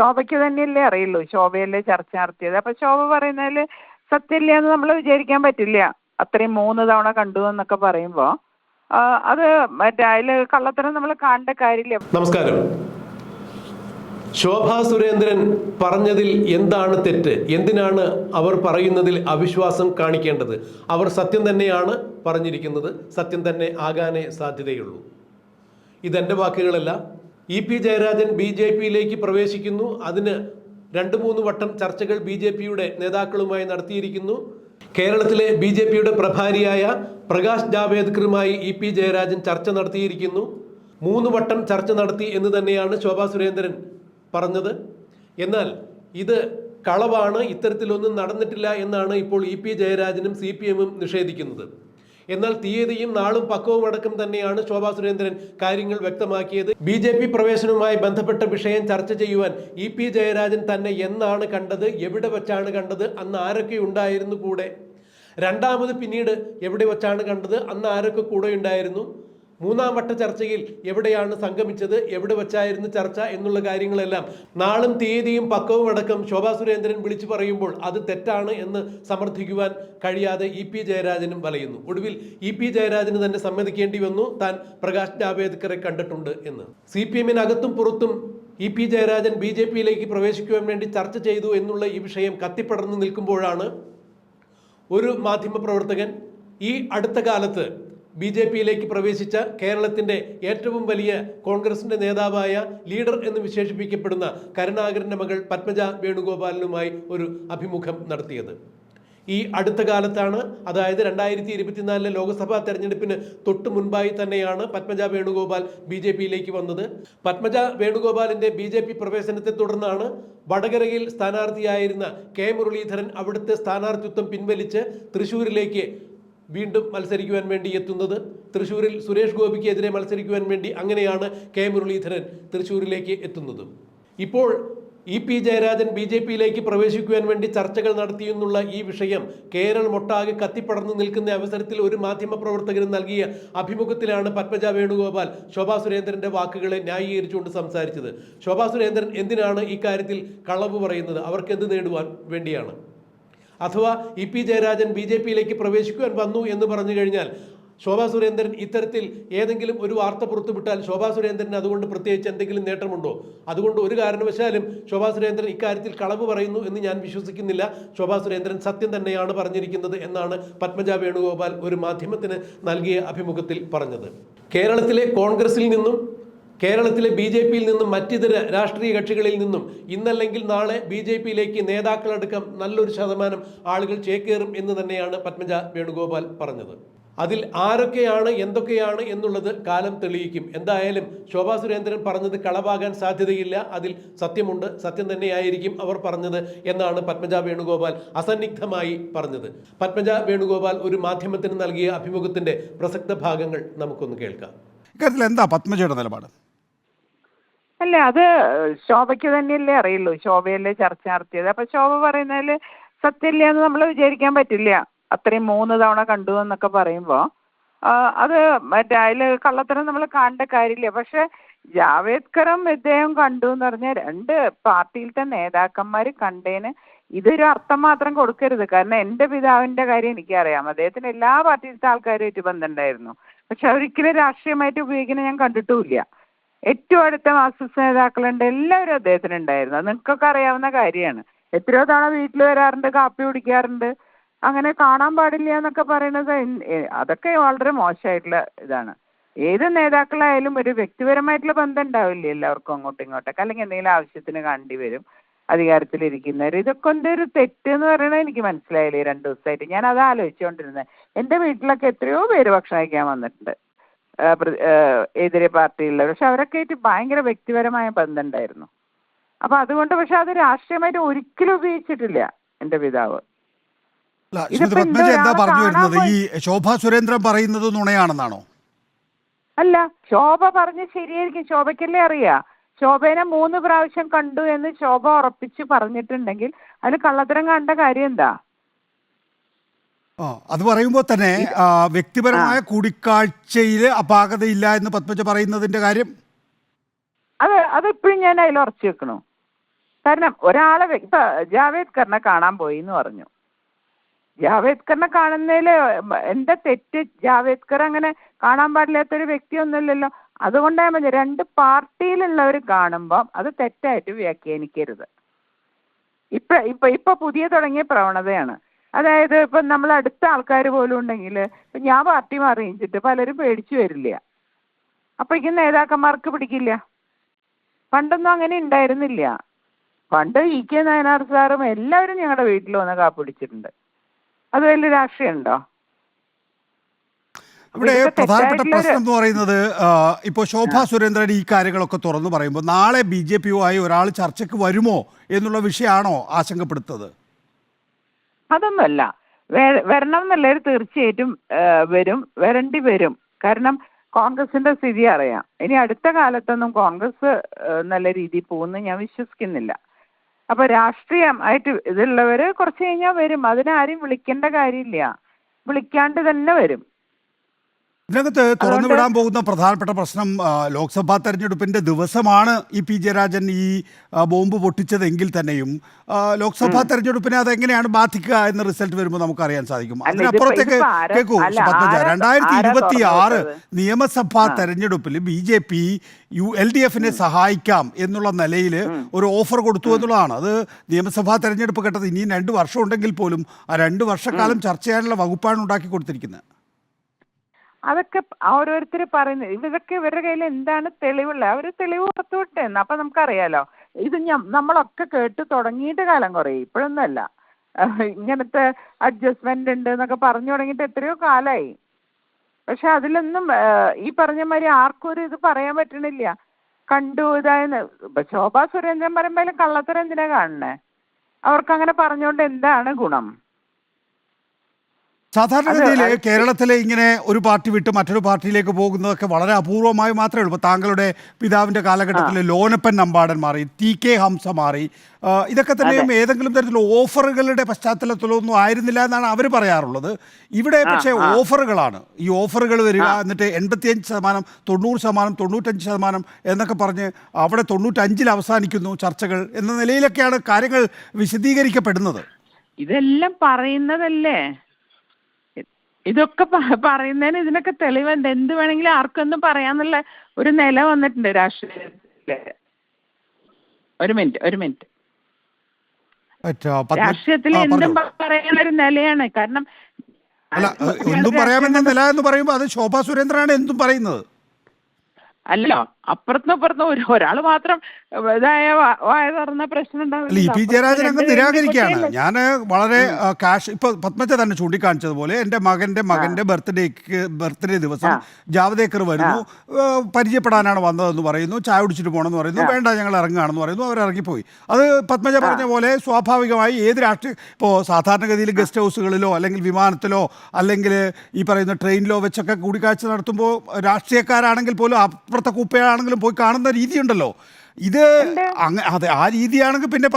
ശോഭയ്ക്ക് തന്നെയല്ലേ അറിയുള്ളൂ. ശോഭയല്ലേ ചർച്ച നടത്തിയത്. അപ്പോൾ ശോഭ പറയുന്നതിൽ സത്യമില്ല എന്ന് നമ്മൾ വിചാരിക്കാൻ പറ്റില്ല. അത്രയും മൂന്ന് തവണ കണ്ടു എന്നൊക്കെ പറയുമ്പോൾ അത് മറ്റേ അതിൽ കള്ളത്തരം നമ്മൾ കാണേണ്ട കാര്യമില്ല. നമസ്കാരം. ശോഭാ സുരേന്ദ്രൻ പറഞ്ഞതിൽ എന്താണ് തെറ്റ്? എന്തിനാണ് അവർ പറയുന്നതിൽ അവിശ്വാസം കാണിക്കേണ്ടത്? അവർ സത്യം തന്നെയാണ് പറഞ്ഞിരിക്കുന്നത്. സത്യം തന്നെ ആകാനേ സാധ്യതയുള്ളൂ. ഇതെന്റെ വാക്കുകളല്ല. E P Jayarajan B J പിയിലേക്ക് പ്രവേശിക്കുന്നു. അതിന് രണ്ട് മൂന്ന് വട്ടം ചർച്ചകൾ ബി ജെ പിയുടെ നേതാക്കളുമായി നടത്തിയിരിക്കുന്നു. കേരളത്തിലെ ബി ജെ പിയുടെ പ്രഭാരിയായ പ്രകാശ് ജാവേദ്കറുമായി ഇ പി ജയരാജൻ ചർച്ച നടത്തിയിരിക്കുന്നു. മൂന്ന് വട്ടം ചർച്ച നടത്തി എന്ന് തന്നെയാണ് ശോഭാ സുരേന്ദ്രൻ പറഞ്ഞത്. എന്നാൽ ഇത് കളവാണ് ഇത്തരത്തിലൊന്നും നടന്നിട്ടില്ല എന്നാണ് ഇപ്പോൾ ഇ പി ജയരാജനും സി പി എമ്മും നിഷേധിക്കുന്നത്. എന്നാൽ തീയതിയും നാളും പക്വവും അടക്കം തന്നെയാണ് ശോഭാ സുരേന്ദ്രൻ കാര്യങ്ങൾ വ്യക്തമാക്കിയത്. ബി ജെ പി പ്രവേശനവുമായി ബന്ധപ്പെട്ട വിഷയം ചർച്ച ചെയ്യുവാൻ ഇ പി ജയരാജൻ തന്നെ എന്നാണ് കണ്ടത് എവിടെ വെച്ചാണ് കണ്ടത് അന്ന് ആരൊക്കെ ഉണ്ടായിരുന്നു കൂടെ? രണ്ടാമത് പിന്നീട് എവിടെ വെച്ചാണ് കണ്ടത് അന്ന് ആരൊക്കെ കൂടെ ഉണ്ടായിരുന്നു? മൂന്നാം വട്ട ചർച്ചയിൽ എവിടെയാണ് സംഗമിച്ചത് എവിടെ വെച്ചായിരുന്നു ചർച്ച എന്നുള്ള കാര്യങ്ങളെല്ലാം നാളും തീയതിയും പക്കവും അടക്കം ശോഭാ സുരേന്ദ്രൻ വിളിച്ചു പറയുമ്പോൾ അത് തെറ്റാണ് എന്ന് സമർത്ഥിക്കുവാൻ കഴിയാതെ ഇ പി ജയരാജനും വലയുന്നു. ഒടുവിൽ ഇ പി ജയരാജന് തന്നെ സമ്മതിക്കേണ്ടി വന്നു. താൻ പ്രകാശ് ജാവേദ്കറെ കണ്ടിട്ടുണ്ട് എന്ന്. സി പി എമ്മിനകത്തും പുറത്തും E P Jayarajan B J പിയിലേക്ക് പ്രവേശിക്കുവാൻ വേണ്ടി ചർച്ച ചെയ്തു എന്നുള്ള ഈ വിഷയം കത്തിപ്പടർന്നു നിൽക്കുമ്പോഴാണ് ഒരു മാധ്യമപ്രവർത്തകൻ ഈ അടുത്ത കാലത്ത് ബി ജെ പിയിലേക്ക് പ്രവേശിച്ച കേരളത്തിന്റെ ഏറ്റവും വലിയ കോൺഗ്രസിന്റെ നേതാവായ ലീഡർ എന്ന് വിശേഷിപ്പിക്കപ്പെടുന്ന കരുണാകരന്റെ മകൾ പത്മജ വേണുഗോപാലനുമായി ഒരു അഭിമുഖം നടത്തിയത്. ഈ അടുത്ത കാലത്താണ് അതായത് രണ്ടായിരത്തി ഇരുപത്തിനാലിലെ ലോക്സഭാ തെരഞ്ഞെടുപ്പിന് തൊട്ട് മുൻപായി തന്നെയാണ് പത്മജ വേണുഗോപാൽ ബി ജെ പിയിലേക്ക് വന്നത്. പത്മജ വേണുഗോപാലിന്റെ ബി ജെ പി പ്രവേശനത്തെ തുടർന്നാണ് വടകരയിൽ സ്ഥാനാർത്ഥിയായിരുന്ന കെ മുരളീധരൻ അവിടുത്തെ സ്ഥാനാർത്ഥിത്വം പിൻവലിച്ച് തൃശൂരിലേക്ക് വീണ്ടും മത്സരിക്കുവാൻ വേണ്ടി എത്തുന്നത്? തൃശ്ശൂരിൽ സുരേഷ് ഗോപിക്കെതിരെ മത്സരിക്കുവാൻ വേണ്ടി അങ്ങനെയാണ് കെ മുരളീധരൻ തൃശ്ശൂരിലേക്ക് എത്തുന്നത്. ഇപ്പോൾ E P Jayarajan B J പിയിലേക്ക് പ്രവേശിക്കുവാൻ വേണ്ടി ചർച്ചകൾ നടത്തിയെന്നുള്ള ഈ വിഷയം കേരളമൊട്ടാകെ കത്തിപ്പടർന്നു നിൽക്കുന്ന അവസരത്തിൽ ഒരു മാധ്യമപ്രവർത്തകന് നൽകിയ അഭിമുഖത്തിലാണ് പത്മജ വേണുഗോപാൽ ശോഭാ സുരേന്ദ്രന്റെ വാക്കുകളെ ന്യായീകരിച്ചുകൊണ്ട് സംസാരിച്ചത്. ശോഭാ സുരേന്ദ്രൻ എന്തിനാണ് ഇക്കാര്യത്തിൽ കളവ് പറയുന്നത്? അവർക്ക് എന്ത് നേടുവാൻ വേണ്ടിയാണ്? അഥവാ E P Jayarajan B J പിയിലേക്ക് പ്രവേശിക്കുവാൻ വന്നു എന്ന് പറഞ്ഞു കഴിഞ്ഞാൽ ശോഭാ സുരേന്ദ്രൻ ഇത്തരത്തിൽ ഏതെങ്കിലും ഒരു വാർത്ത പുറത്തുവിട്ടാൽ ശോഭാ സുരേന്ദ്രന് അതുകൊണ്ട് പ്രത്യേകിച്ച് എന്തെങ്കിലും നേട്ടമുണ്ടോ? അതുകൊണ്ട് ഒരു കാരണവശാലും ശോഭാ സുരേന്ദ്രൻ ഇക്കാര്യത്തിൽ കളവ് പറയുന്നു എന്ന് ഞാൻ വിശ്വസിക്കുന്നില്ല. ശോഭാ സുരേന്ദ്രൻ സത്യം തന്നെയാണ് പറഞ്ഞിരിക്കുന്നത് എന്നാണ് പത്മജ വേണുഗോപാൽ ഒരു മാധ്യമത്തിന് നൽകിയ അഭിമുഖത്തിൽ പറഞ്ഞത്. കേരളത്തിലെ കോൺഗ്രസിൽ നിന്നും കേരളത്തിലെ ബി ജെ പിയിൽ നിന്നും മറ്റിതര രാഷ്ട്രീയ കക്ഷികളിൽ നിന്നും ഇന്നല്ലെങ്കിൽ നാളെ ബി ജെ പിയിലേക്ക് നേതാക്കളടക്കം നല്ലൊരു ശതമാനം ആളുകൾ ചേക്കേറും എന്ന് തന്നെയാണ് പത്മജ വേണുഗോപാൽ പറഞ്ഞത്. അതിൽ ആരൊക്കെയാണ് എന്തൊക്കെയാണ് എന്നുള്ളത് കാലം തെളിയിക്കും. എന്തായാലും ശോഭാ സുരേന്ദ്രൻ പറഞ്ഞത് കളവാകാൻ സാധ്യതയില്ല. അതിൽ സത്യമുണ്ട് സത്യം തന്നെയായിരിക്കും അവർ പറഞ്ഞത് എന്നാണ് പത്മജ വേണുഗോപാൽ അസന്നിഗ്ധമായി പറഞ്ഞത്. പത്മജ വേണുഗോപാൽ ഒരു മാധ്യമത്തിന് നൽകിയ അഭിമുഖത്തിന്റെ പ്രസക്ത ഭാഗങ്ങൾ നമുക്കൊന്ന് കേൾക്കാം. ഇക്കാര്യത്തിൽ എന്താ പത്മജയുടെ നിലപാട്? അല്ല അത് ശോഭയ്ക്ക് തന്നെയല്ലേ അറിയുള്ളൂ. ശോഭയല്ലേ ചർച്ച നടത്തിയത്. അപ്പോൾ ശോഭ പറയുന്നതിൽ സത്യമല്ല എന്ന് നമ്മൾ വിചാരിക്കാൻ പറ്റില്ല. അത്രയും മൂന്ന് തവണ കണ്ടു എന്നൊക്കെ പറയുമ്പോൾ അത് മറ്റേ അതിൽ കള്ളത്തരം നമ്മൾ കാണേണ്ട കാര്യമില്ല. പക്ഷേ ജാവേദ്കറും ഇദ്ദേഹം കണ്ടു എന്ന് പറഞ്ഞാൽ രണ്ട് പാർട്ടിയിലത്തെ നേതാക്കന്മാര് കണ്ടേന് ഇതൊരു അർത്ഥം മാത്രം കൊടുക്കരുത്. കാരണം എന്റെ പിതാവിന്റെ കാര്യം എനിക്കറിയാം. അദ്ദേഹത്തിന് എല്ലാ പാർട്ടിയിലത്തെ ആൾക്കാരുമായിട്ട് ബന്ധമുണ്ടായിരുന്നു. പക്ഷെ അവരൊരിക്കലും രാഷ്ട്രീയമായിട്ട് ഉപയോഗിക്കുന്നത് ഞാൻ കണ്ടിട്ടുമില്ല. ഏറ്റവും അടുത്ത മാർക്സിസ്റ്റ് നേതാക്കളുണ്ട് എല്ലാവരും അദ്ദേഹത്തിന് ഉണ്ടായിരുന്നു അത് നിങ്ങൾക്കൊക്കെ അറിയാവുന്ന കാര്യമാണ്. എത്രയോ തവണ വീട്ടിൽ വരാറുണ്ട് കാപ്പി കുടിക്കാറുണ്ട്. അങ്ങനെ കാണാൻ പാടില്ല എന്നൊക്കെ പറയുന്നത് അതൊക്കെ വളരെ മോശമായിട്ടുള്ള ഇതാണ്. ഏത് നേതാക്കളായാലും ഒരു വ്യക്തിപരമായിട്ടുള്ള ബന്ധം ഉണ്ടാവില്ല എല്ലാവർക്കും അങ്ങോട്ടും ഇങ്ങോട്ടൊക്കെ. അല്ലെങ്കിൽ എന്തെങ്കിലും ആവശ്യത്തിന് കണ്ടി വരും അധികാരത്തിലിരിക്കുന്നവർ ഇതൊക്കെ എന്തൊരു തെറ്റ് എന്ന് പറയണത് എനിക്ക് മനസ്സിലായില്ല ഈ രണ്ട് ദിവസമായിട്ട്. ഞാൻ അത് ആലോചിച്ചുകൊണ്ടിരുന്നത്. എന്റെ വീട്ടിലൊക്കെ എത്രയോ പേര് ഭക്ഷണം കഴിക്കാൻ വന്നിട്ടുണ്ട്. എതിരെ പാർട്ടിയുള്ള പക്ഷെ അവരൊക്കെ ആയിട്ട് ഭയങ്കര വ്യക്തിപരമായ ബന്ധം ഉണ്ടായിരുന്നു അപ്പൊ അതുകൊണ്ട് പക്ഷെ അത് രാഷ്ട്രീയമായിട്ട് ഒരിക്കലും ഉപയോഗിച്ചിട്ടില്ല എന്റെ പിതാവ്. അല്ല പത്മജ എന്തോ പറഞ്ഞു വരുന്നത്? ഈ ശോഭാ സുരേന്ദ്രൻ പറയുന്നത് നുണയാണെന്നാണോ? അല്ല ശോഭ പറഞ്ഞ് ശരിയായിരിക്കും. ശോഭയ്ക്കല്ലേ അറിയാ? ശോഭേനെ മൂന്ന് പ്രാവശ്യം കണ്ടു എന്ന് ശോഭ ഉറപ്പിച്ച് പറഞ്ഞിട്ടുണ്ടെങ്കിൽ അതിൽ കള്ളത്തരം കണ്ട കാര്യം എന്താ? അത് പറയുമ്പോൾ തന്നെ വ്യക്തിപരമായ കൂടിക്കാഴ്ചയിൽ അപാകതയില്ല എന്ന് പത്മജ പറയുന്നതിന്റെ കാര്യം? അത് അതിപ്പോഴും ഞാൻ അതിൽ ഉറച്ചു വെക്കണു. കാരണം ഒരാളെ ഇപ്പൊ ജാവേദ്കറിനെ കാണാൻ പോയി എന്ന് പറഞ്ഞു. ജാവേദ്കറിനെ കാണുന്നതിൽ എന്റെ തെറ്റ് ജാവേദ്കർ അങ്ങനെ കാണാൻ പാടില്ലാത്തൊരു വ്യക്തിയൊന്നുമില്ലല്ലോ അതുകൊണ്ടാണ് മതി രണ്ട് പാർട്ടിയിലുള്ളവർ കാണുമ്പോൾ അത് തെറ്റായിട്ട് വ്യാഖ്യാനിക്കരുത്. ഇപ്പൊ ഇപ്പൊ ഇപ്പൊ പുതിയ തുടങ്ങിയ പ്രവണതയാണ്. അതായത് ഇപ്പൊ നമ്മൾ അടുത്ത ആൾക്കാർ പോലും ഉണ്ടെങ്കിൽ ഇപ്പൊ ഞാൻ പാർട്ടി മാറിയിച്ചിട്ട് പലരും പേടിച്ചു വരില്ല. അപ്പോഴേക്കും നേതാക്കന്മാർക്ക് പിടിക്കില്ല. പണ്ടൊന്നും അങ്ങനെ ഉണ്ടായിരുന്നില്ല പണ്ട് ഇ കെ നയനാർ സാറും എല്ലാവരും ഞങ്ങളുടെ വീട്ടിൽ വന്ന് കാപ്പിടിച്ചിട്ടുണ്ട് അത് വലിയ രാഷ്ട്രീയം ഉണ്ടോ ഇവിടെ പ്രധാനപ്പെട്ട പ്രശ്നം എന്ന് പറയുന്നത് ഇപ്പോൾ ശോഭാ സുരേന്ദ്രൻ ഈ കാര്യങ്ങളൊക്കെ തുറന്നു പറയുമ്പോൾ നാളെ ബി ജെ പിയുമായി ഒരാൾ ചർച്ചയ്ക്ക് വരുമോ എന്നുള്ള വിഷയമാണോ ആശങ്കപ്പെടുത്തുന്നത് അതൊന്നുമല്ല. വരണം എന്നുള്ളവർ തീർച്ചയായിട്ടും വരും വരണ്ടി വരും. കാരണം കോൺഗ്രസിന്റെ സ്ഥിതി അറിയാം. ഇനി അടുത്ത കാലത്തൊന്നും കോൺഗ്രസ് നല്ല രീതിയിൽ പോകുമെന്ന് ഞാൻ വിശ്വസിക്കുന്നില്ല. അപ്പൊ രാഷ്ട്രീയം ആയിട്ട് ഇതുള്ളവര് കുറച്ച് കഴിഞ്ഞാൽ വരും. അതിനാരും വിളിക്കേണ്ട കാര്യമില്ല. വിളിക്കാണ്ട് തന്നെ വരും. ഇതിനകത്ത് തുറന്നു വിടാൻ പോകുന്ന പ്രധാനപ്പെട്ട പ്രശ്നം ലോക്സഭാ തെരഞ്ഞെടുപ്പിന്റെ ദിവസമാണ് ഈ പി ജയരാജൻ ഈ ബോംബ് പൊട്ടിച്ചതെങ്കിൽ തന്നെയും. ലോക്സഭാ തെരഞ്ഞെടുപ്പിനെ അതെങ്ങനെയാണ് ബാധിക്കുക എന്ന റിസൾട്ട് വരുമ്പോൾ നമുക്ക് അറിയാൻ സാധിക്കും അതിനപ്പുറത്തേക്ക് കേൾക്കൂ പത്മജ രണ്ടായിരത്തി ഇരുപത്തി ആറ് നിയമസഭാ തെരഞ്ഞെടുപ്പിൽ B J P U L D എഫിനെ സഹായിക്കാം എന്നുള്ള നിലയിൽ ഒരു ഓഫർ കൊടുത്തു എന്നുള്ളതാണ്. അത് നിയമസഭാ തെരഞ്ഞെടുപ്പ് ഘട്ടത്തിൽ ഇനിയും രണ്ട് വർഷം ഉണ്ടെങ്കിൽ പോലും ആ രണ്ട് വർഷക്കാലം ചർച്ച ചെയ്യാനുള്ള വകുപ്പാണ് ഉണ്ടാക്കി കൊടുത്തിരിക്കുന്നത്. അതൊക്കെ ഓരോരുത്തർ പറയുന്നത് ഇതൊക്കെ ഇവരുടെ കയ്യിൽ എന്താണ് തെളിവുള്ളത് അവർ തെളിവ് പുറത്തു വിട്ടേ അപ്പൊ നമുക്കറിയാലോ ഇത് ഞ- നമ്മളൊക്കെ കേട്ട് തുടങ്ങിയിട്ട് കാലം കുറേ ഇപ്പോഴൊന്നുമല്ല. ഇങ്ങനത്തെ അഡ്ജസ്റ്റ്മെന്റ് ഉണ്ട് എന്നൊക്കെ പറഞ്ഞു തുടങ്ങിയിട്ട് എത്രയോ കാലമായി പക്ഷെ അതിലൊന്നും ഈ പറഞ്ഞ മാതിരി ആർക്കും ഒരു ഇത് പറയാൻ പറ്റണില്ല. കണ്ടു ഇതായെന്ന്. ഇപ്പൊ ശോഭാ സുരേന്ദ്രൻ പറയുമ്പോൾ കള്ളത്തരം എന്തിനാ കാണണേ അവർക്ക് അങ്ങനെ പറഞ്ഞുകൊണ്ട് എന്താണ് ഗുണം? സാധാരണഗതിയിൽ രീതിയിൽ കേരളത്തിലെ ഇങ്ങനെ ഒരു പാർട്ടി വിട്ട് മറ്റൊരു പാർട്ടിയിലേക്ക് പോകുന്നതൊക്കെ വളരെ അപൂർവമായി മാത്രമേ ഉള്ളൂ. ഇപ്പോൾ താങ്കളുടെ പിതാവിന്റെ കാലഘട്ടത്തിൽ ലോനപ്പൻ നമ്പാടൻ മാറി ടി കെ ഹംസ മാറി ഇതൊക്കെ തന്നെയും ഏതെങ്കിലും തരത്തിലുള്ള ഓഫറുകളുടെ പശ്ചാത്തലത്തിലൊന്നും ആയിരുന്നില്ല എന്നാണ് അവർ പറയാറുള്ളത്. ഇവിടെ പക്ഷേ ഓഫറുകളാണ്. ഈ ഓഫറുകൾ വരിക എന്നിട്ട് എൺപത്തിയഞ്ച് ശതമാനം തൊണ്ണൂറ് ശതമാനം തൊണ്ണൂറ്റഞ്ച് ശതമാനം എന്നൊക്കെ പറഞ്ഞ് അവിടെ തൊണ്ണൂറ്റഞ്ചിൽ അവസാനിക്കുന്നു ചർച്ചകൾ എന്ന നിലയിലൊക്കെയാണ് കാര്യങ്ങൾ വിശദീകരിക്കപ്പെടുന്നത്. ഇതെല്ലാം പറയുന്നതല്ലേ? ഇതൊക്കെ പറയുന്നതിന് ഇതിനൊക്കെ തെളിവുണ്ട് എന്ത് വേണമെങ്കിലും ആർക്കൊന്നും പറയാന്നുള്ള ഒരു നില വന്നിട്ടുണ്ട് രാഷ്ട്രീയത്തിൽ. ഒരു മിനിറ്റ് ഒരു മിനിറ്റ്. രാഷ്ട്രീയത്തിൽ എന്തും പറയുന്ന ഒരു നിലയാണ്. കാരണം അല്ല എന്തും പറയാമെന്ന നില എന്ന് പറയുമ്പോൾ അത് ശോഭാ സുരേന്ദ്രനാണ് എന്തും പറയുന്നത്. അല്ലല്ലോ അപ്പുറത്തും ഇപ്പുറത്തും ഒരു ഒരാൾ മാത്രം ഇതായ വായ തുറന്ന പ്രശ്നം അല്ല ഉണ്ടാവില്ല ഇ പി ജയരാജൻ അങ്ങ് നിരാകരിക്കുകയാണ്. ഞാൻ വളരെ കാഷ് ഇപ്പൊ പത്മജ തന്നെ ചൂണ്ടിക്കാണിച്ചതുപോലെ എന്റെ മകന്റെ മകന്റെ ബർത്ത്ഡേക്ക് ബർത്ത്ഡേ ദിവസം ജാവദേക്കർ വരുന്നു പരിചയപ്പെടാനാണ് വന്നതെന്ന് പറയുന്നു ചായ കുടിച്ചിട്ട് പോകണമെന്ന് പറയുന്നു വേണ്ട ഞങ്ങൾ ഇറങ്ങുകയാണെന്ന് പറയുന്നു അവർ ഇറങ്ങിപ്പോയി. അത് പത്മജ പറഞ്ഞ പോലെ സ്വാഭാവികമായി ഏത് രാഷ്ട്രീയ ഇപ്പോൾ സാധാരണഗതിയിൽ ഗസ്റ്റ് ഹൗസുകളിലോ അല്ലെങ്കിൽ വിമാനത്തിലോ അല്ലെങ്കിൽ ഈ പറയുന്ന ട്രെയിനിലോ വെച്ചൊക്കെ കൂടിക്കാഴ്ച നടത്തുമ്പോൾ രാഷ്ട്രീയക്കാരാണെങ്കിൽ പോലും അപ്പുറത്തെ കുപ്പയാണെങ്കിലും പോയി കാണുന്ന രീതിയുണ്ടല്ലോ. ഇത് അതെ ആ രീതിയാണെങ്കിൽ പിന്നെ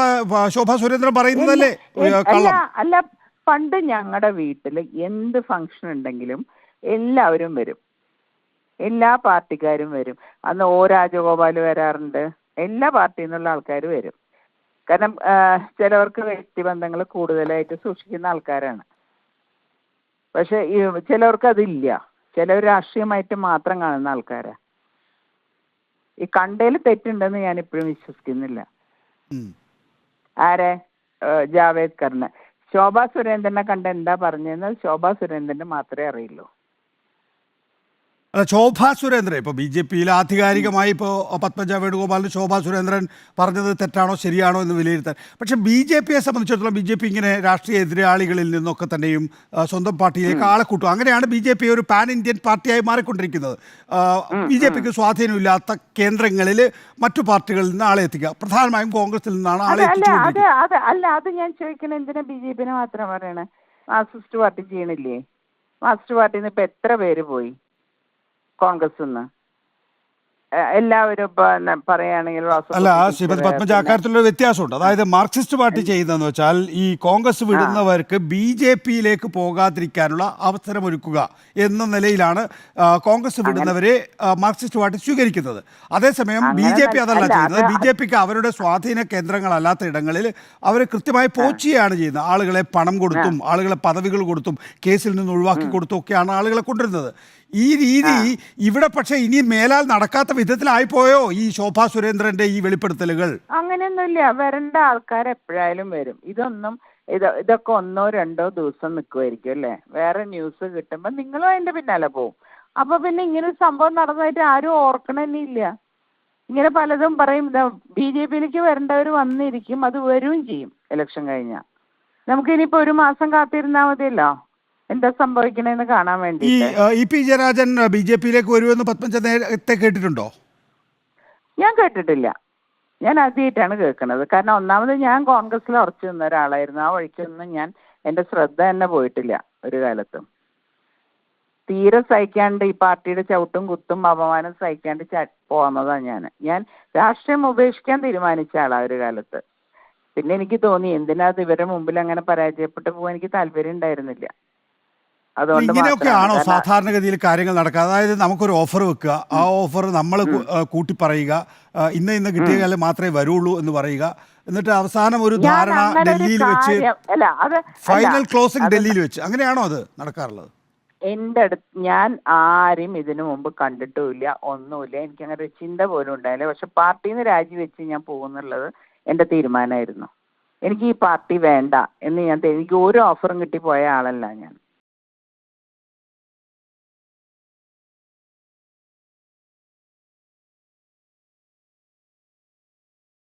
ശോഭാ സുരേന്ദ്രൻ പറയുന്നതല്ലേ? അല്ല കള്ളം. അല്ല പണ്ട് ഞങ്ങളുടെ വീട്ടിൽ എന്ത് ഫംഗ്ഷൻ ഉണ്ടെങ്കിലും എല്ലാവരും വരും. എല്ലാ പാർട്ടിക്കാരും വരും. അന്ന് ഓ രാജഗോപാൽ വരാറുണ്ട്. എല്ലാ പാർട്ടിയിൽ നിന്നുള്ള ആൾക്കാർ വരും. കാരണം ചിലവർക്ക് വ്യക്തിബന്ധങ്ങൾ കൂടുതലായിട്ട് സൂക്ഷിക്കുന്ന ആൾക്കാരാണ്. പക്ഷെ ചിലവർക്ക് അതില്ല. ചിലവർ രാഷ്ട്രീയമായിട്ട് മാത്രം കാണുന്ന ആൾക്കാരാ. ഈ കണ്ടതിൽ തെറ്റുണ്ടെന്ന് ഞാൻ ഇപ്പോഴും വിശ്വസിക്കുന്നില്ല ആരെ? ജാവേദ്കറിന്. ശോഭാ സുരേന്ദ്രനെ കണ്ട എന്താ പറഞ്ഞതെന്ന് ശോഭാ സുരേന്ദ്രന് മാത്രമേ അറിയുള്ളൂ. ശോഭാ സുരേന്ദ്രൻ. ഇപ്പോൾ ബി ജെ പിയിൽ ആധികാരികമായി ഇപ്പോൾ പത്മജ വേണുഗോപാലിന് ശോഭാ സുരേന്ദ്രൻ പറഞ്ഞത് തെറ്റാണോ ശരിയാണോ എന്ന് വിലയിരുത്താൻ. പക്ഷേ ബി ജെ പിയെ സംബന്ധിച്ചിടത്തോളം ബി ജെ പി ഇങ്ങനെ രാഷ്ട്രീയ എതിരാളികളിൽ നിന്നൊക്കെ തന്നെയും സ്വന്തം പാർട്ടിയിലേക്ക് ആളെ കൂട്ടും. അങ്ങനെയാണ് ബി ജെ പി ഒരു പാൻ ഇന്ത്യൻ പാർട്ടിയായി മാറിക്കൊണ്ടിരിക്കുന്നത്. ബി ജെ പിക്ക് സ്വാധീനമില്ലാത്ത കേന്ദ്രങ്ങളിൽ മറ്റു പാർട്ടികളിൽ നിന്ന് ആളെ എത്തിക്കുക. പ്രധാനമായും കോൺഗ്രസിൽ നിന്നാണ് ആളെ എത്തിക്കുന്നത് അല്ല അത് അല്ല അത് ഞാൻ ചോദിക്കണ എന്തിനാ ബി ജെ പിനെ മാത്രം പറയണേ? Marxist party ചെയ്യണില്ലേ? മാർക്സിസ്റ്റ് പാർട്ടിയിൽ നിന്ന് ഇപ്പൊ എത്ര പേര് പോയി? കോൺഗ്രസ് നിന്ന് എല്ലാവരും പറയുകയാണെങ്കിൽ അല്ല ശ്രീമതി പത്മജ അക്കാര്യത്തിലൊരു വ്യത്യാസമുണ്ട്. അതായത് മാർക്സിസ്റ്റ് പാർട്ടി ചെയ്യുന്നതെന്ന് വെച്ചാൽ ഈ കോൺഗ്രസ് വിടുന്നവർക്ക് ബി ജെ പിയിലേക്ക് പോകാതിരിക്കാനുള്ള അവസരമൊരുക്കുക എന്ന നിലയിലാണ് കോൺഗ്രസ് വിടുന്നവരെ മാർക്സിസ്റ്റ് പാർട്ടി സ്വീകരിക്കുന്നത്. അതേസമയം ബി ജെ പി അതല്ല ചെയ്യുന്നത്. ബി ജെ പിക്ക് അവരുടെ സ്വാധീന കേന്ദ്രങ്ങളല്ലാത്ത ഇടങ്ങളിൽ അവർ കൃത്യമായി പോച്ചുകയാണ് ചെയ്യുന്നത്. ആളുകളെ പണം കൊടുത്തും ആളുകളെ പദവികൾ കൊടുത്തും കേസിൽ നിന്ന് ഒഴിവാക്കി കൊടുത്തും ഒക്കെയാണ് ആളുകളെ കൊണ്ടുവരുന്നത്. ഈ രീതി ഇവിടെ പക്ഷെ ഇനി മേലാൽ നടക്കാത്ത വിധത്തിലായി പോയോ ഈ ശോഭാ സുരേന്ദ്രന്റെ ഈ വെളിപ്പെടുത്തലുകൾ? അങ്ങനെയൊന്നുമില്ല. വരേണ്ട ആൾക്കാർ എപ്പോഴായാലും വരും. ഇതൊന്നും ഇത് ഇതൊക്കെ ഒന്നോ രണ്ടോ ദിവസം നിൽക്കുമായിരിക്കും അല്ലേ? വേറെ ന്യൂസ് കിട്ടുമ്പോൾ നിങ്ങളും അതിന്റെ പിന്നാലെ പോവും. അപ്പൊ പിന്നെ ഇങ്ങനെ ഒരു സംഭവം നടന്നതായിട്ട് ആരും ഓർക്കണമെന്നില്ല ഇങ്ങനെ പലതും പറയും. ബി ജെ പിയിലേക്ക് വരേണ്ടവർ വന്നിരിക്കും. അത് വരുകയും ചെയ്യും. ഇലക്ഷൻ കഴിഞ്ഞാൽ നമുക്കിനിയിപ്പോൾ ഒരു മാസം കാത്തിരുന്നാൽ മതിയല്ലോ? എന്താ സംഭവിക്കണേന്ന് കാണാൻ ഈ ആ, E P Jayarajan B J പിയിലേക്ക് വരുമെന്ന് പത്മജ നേരത്തെ കേട്ടിട്ടുണ്ടോ? ഞാൻ കേട്ടിട്ടില്ല. ഞാൻ ആദ്യമായിട്ടാണ് കേൾക്കുന്നത് കാരണം ഒന്നാമത് ഞാൻ കോൺഗ്രസ്സിൽ ഉറച്ചു നിന്ന ഒരാളായിരുന്നു. ആ വഴിക്കൊന്നും ഞാൻ എന്റെ ശ്രദ്ധ തന്നെ പോയിട്ടില്ല ഒരു കാലത്തും. തീരെ സഹിക്കാണ്ട് ഈ പാർട്ടിയുടെ ചവിട്ടും കുത്തും അപമാനം സഹിക്കാണ്ട് ച പോന്നതാണ് ഞാൻ ഞാൻ രാഷ്ട്രീയം ഉപേക്ഷിക്കാൻ തീരുമാനിച്ച ആളാ ഒരു കാലത്ത്. പിന്നെ എനിക്ക് തോന്നി എന്തിനാ ഇവരുടെ മുമ്പിൽ അങ്ങനെ പരാജയപ്പെട്ടു പോകാൻ എനിക്ക് താല്പര്യം ഉണ്ടായിരുന്നില്ല. അതുകൊണ്ട് മാത്രമാണ്. കാരണം- സാധാരണഗതിയിൽ കാര്യങ്ങൾ നടക്കുക അതായത് നമുക്കൊരു ഓഫർ വെക്കുക. ആ ഓഫർ നമ്മൾ കൂട്ടി പറയുക. ഇന്ന് ഇന്ന കിട്ടിയ കാലം മാത്രമേ വരുള്ളൂ എന്ന് പറയുക. എന്നിട്ട് അവസാനം ഒരു ധാരണ ഡൽഹിയിൽ വെച്ച് ഫൈനൽ ക്ലോസിംഗ് ഡൽഹിയിൽ വെച്ച്. അങ്ങനെയാണോ അത് നടക്കാറുള്ളത്? എന്റെ അടുത്ത് ഞാൻ ആരും ഇതിനു മുമ്പ് കണ്ടിട്ടുമില്ല ഒന്നുമില്ല. എനിക്ക് അങ്ങനെ ഒരു ചിന്ത പോലും ഉണ്ടായില്ല. പക്ഷെ പാർട്ടിയിൽ നിന്ന് രാജിവെച്ച് ഞാൻ പോകുന്നുള്ളത് എന്റെ തീരുമാനമായിരുന്നു. എനിക്ക് ഈ പാർട്ടി വേണ്ട എന്ന് ഞാൻ എനിക്ക് ഒരു ഓഫറും കിട്ടി പോയ ആളല്ല ഞാൻ.